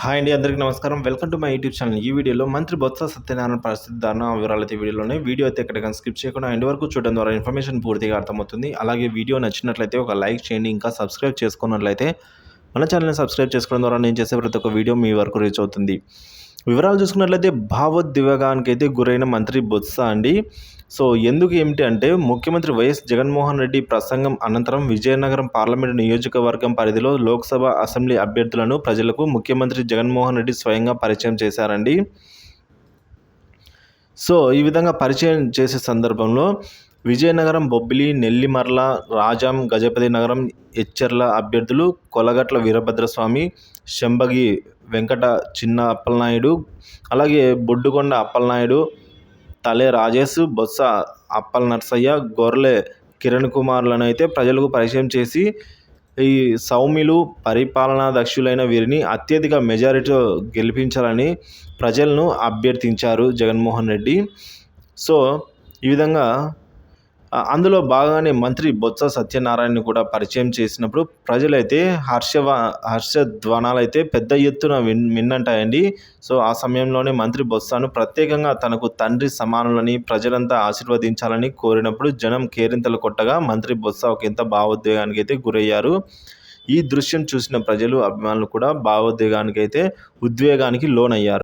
Hi అండి అందరికీ నమస్కారం. Welcome to my YouTube channel. ఈ వీడియోలో మంత్రి బొత్స సత్యనారాయణ పరిస్థితి దారుణ వివరాలు అయితే వీడియోలోనే వీడియో అయితే ఎక్కడ స్కిప్ చేయకుండా ఎండ్ వరకు చూడడం ద్వారా ఇన్ఫర్మేషన్ పూర్తిగా అర్థమవుతుంది. అలాగే వీడియో నచ్చినట్లయితే ఒక లైక్ చేయండి ఇంకా సబ్స్క్రైబ్ చేసుకున్నట్లయితే మన ఛానల్ని సబ్స్క్రైబ్ చేసుకోవడం ద్వారా నేను చేసే ప్రతి ఒక్క వీడియో మీ వరకు రీచ్ అవుతుంది. వివరాలు చూసుకున్నట్లయితే భావోద్వేగానికి అయితే గురైన మంత్రి బొత్స అండి. సో ఎందుకు ఏమిటి అంటే ముఖ్యమంత్రి వైఎస్ జగన్మోహన్ రెడ్డి ప్రసంగం అనంతరం విజయనగరం పార్లమెంటు నియోజకవర్గం పరిధిలో లోక్సభ అసెంబ్లీ అభ్యర్థులను ప్రజలకు ముఖ్యమంత్రి జగన్మోహన్ రెడ్డి స్వయంగా పరిచయం చేశారండి. సో ఈ విధంగా పరిచయం చేసే సందర్భంలో విజయనగరం బొబ్బిలి నెల్లిమర్ల రాజాం గజపతి నగరం ఎచ్చెర్ల అభ్యర్థులు కొలగట్ల వీరభద్రస్వామి శంబగి వెంకట చిన్న అప్పలనాయుడు అలాగే బొడ్డుకొండ అప్పలనాయుడు తలే రాజేష్ బొత్స అప్పల నర్సయ్య గొర్రె కిరణ్ కుమార్లను అయితే ప్రజలకు పరిచయం చేసి ఈ సౌమ్యులు పరిపాలనా దక్షులైన వీరిని అత్యధిక మెజారిటీతో గెలిపించాలని ప్రజలను అభ్యర్థించారు జగన్మోహన్ రెడ్డి. సో ఈ విధంగా అందులో బాగానే మంత్రి బొత్స సత్యనారాయణ కూడా పరిచయం చేసినప్పుడు ప్రజలైతే హర్షవ హర్షధ్వానాలు అయితే పెద్ద ఎత్తున విన్ విన్నంటాయండి. సో ఆ సమయంలోనే మంత్రి బొత్సను ప్రత్యేకంగా తనకు తండ్రి సమానులని ప్రజలంతా ఆశీర్వదించాలని కోరినప్పుడు జనం కేరింతలు కొట్టగా మంత్రి బొత్స ఒక ఇంత భావోద్వేగానికి అయితే గురయ్యారు. ఈ దృశ్యం చూసిన ప్రజలు అభిమానులు కూడా భావోద్వేగానికి అయితే ఉద్వేగానికి లోనయ్యారు.